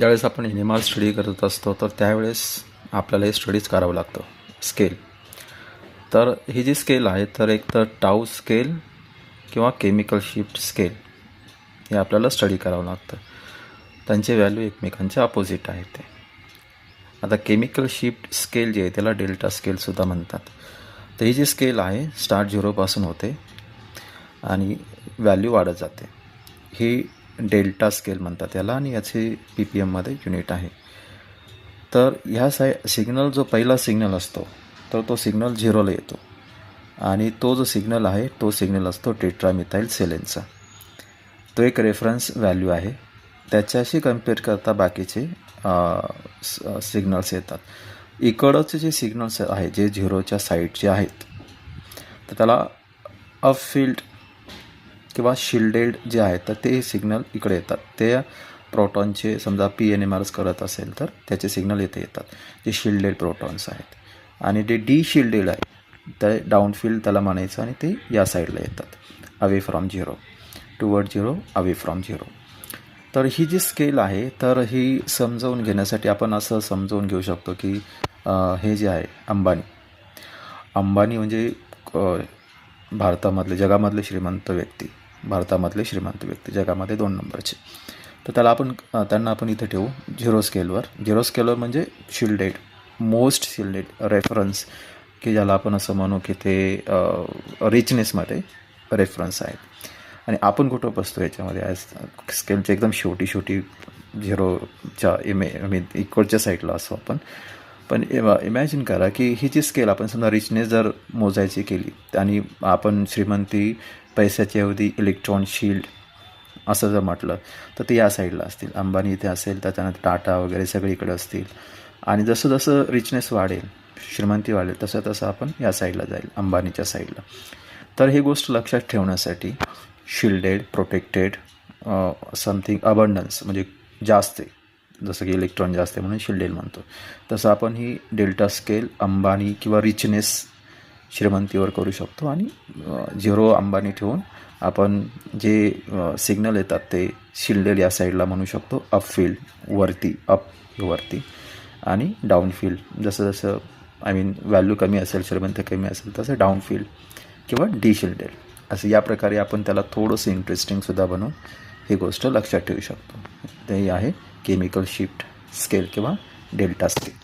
ज्यावेळेस आपण animal study करत असतो तर त्यावेळेस आपल्याला हे स्टडीज करावं लागतं. स्केल तर ही जी स्केल आहे तर एक तर टाऊ स्केल किंवा केमिकल शिफ्ट स्केल हे आपल्याला स्टडी करावं लागतं. त्यांचे व्हॅल्यू एकमेकांचे अपोजिट आहे ते. आता केमिकल शिफ्ट स्केल जे आहे त्याला डेल्टा स्केलसुद्धा म्हणतात. तर ही जी स्केल आहे स्टार्ट झिरोपासून होते आणि व्हॅल्यू वाढत जाते. ही डेल्टा स्केल म्हणतात याला आणि याचे पी पी एममध्ये युनिट आहे. तर ह्या साय सिग्नल जो पहिला सिग्नल असतो तर तो सिग्नल झिरोला येतो. आणि तो जो सिग्नल आहे तो सिग्नल असतो टेट्रामिथाईल सेलेनचा. तो एक रेफरन्स व्हॅल्यू आहे. त्याच्याशी कंपेअर करता बाकीचे सिग्नल्स येतात. इकडचे जे सिग्नल्स आहे जे झिरोच्या साईडचे आहेत तर त्याला अपफिल्ड किंवा शिल्डेड जे आहेत तर ते सिग्नल इकडे येतात. ते प्रोटॉनचे समजा पी एन एम आरच करत असेल तर त्याचे सिग्नल येथे येतात जे शिल्डेड प्रोटॉन्स आहेत. आणि जे डी शिल्डेड आहे ते डाऊनफील्ड त्याला म्हणायचं आणि ते या साईडला येतात. Away from zero toward zero away from zero तर ही जी स्केल आहे तर ही समजावून घेण्यासाठी आपण असं समजावून घेऊ शकतो की हे जे आहे अंबानी. अंबानी म्हणजे भारतामधले जगामधले श्रीमंत व्यक्ती. भारतामधले श्रीमंत व्यक्ती जगामध्ये दोन नंबरचे. तर त्याला आपण त्यांना आपण इथं ठेवू झिरो स्केलवर. झिरो स्केलवर म्हणजे शिल्डेड मोस्ट शिल्डेड रेफरन्स की ज्याला आपण असं म्हणू की ते रिचनेसमध्ये रेफरन्स आहेत. आणि आपण कुठं बसतो याच्यामध्ये आज स्केलची एकदम शेवटी शेवटी झिरोच्या इमे आय मीन इक्वलच्या साईडला असो आपण. पण इमॅजिन करा की ही जी स्केल आपण समजा रिचनेस जर मोजायची केली आणि आपण श्रीमंती पैशाची अवधी इलेक्ट्रॉन शिल्ड असं जर म्हटलं तर ते या साईडला असतील. अंबानी इथे असेल त्याच्यानंतर टाटा वगैरे सगळीकडे असतील. आणि जसं जसं रिचनेस वाढेल श्रीमंती वाढेल तसं तसं आपण या साईडला जाईल अंबानीच्या साईडला तर ही गोष्ट लक्षात ठेवण्यासाठी शिल्डेड प्रोटेक्टेड समथिंग अबंडन्स म्हणजे जास्त जसं की इलेक्ट्रॉन जास्त आहे म्हणून शिल्डेल म्हणतो. तसं आपण ही डेल्टा स्केल अंबानी किंवा रिचनेस श्रीमंतीवर करू शकतो आणि झिरो अंबानी ठेवून आपण जे सिग्नल येतात ते शिल्डेल या साईडला म्हणू शकतो. अपफील्ड वरती अप वरती आणि डाऊनफील्ड जसं जसं आय मीन व्हॅल्यू कमी असेल श्रीमंत कमी असेल तसं डाऊनफील्ड किंवा डी शिल्डेल असं या प्रकारे आपण त्याला थोडंसं इंटरेस्टिंगसुद्धा बनवून ही गोष्ट लक्षात ठेवू शकतो. ते आहे केमिकल शिफ्ट स्केल किंवा डेल्टा स्केल.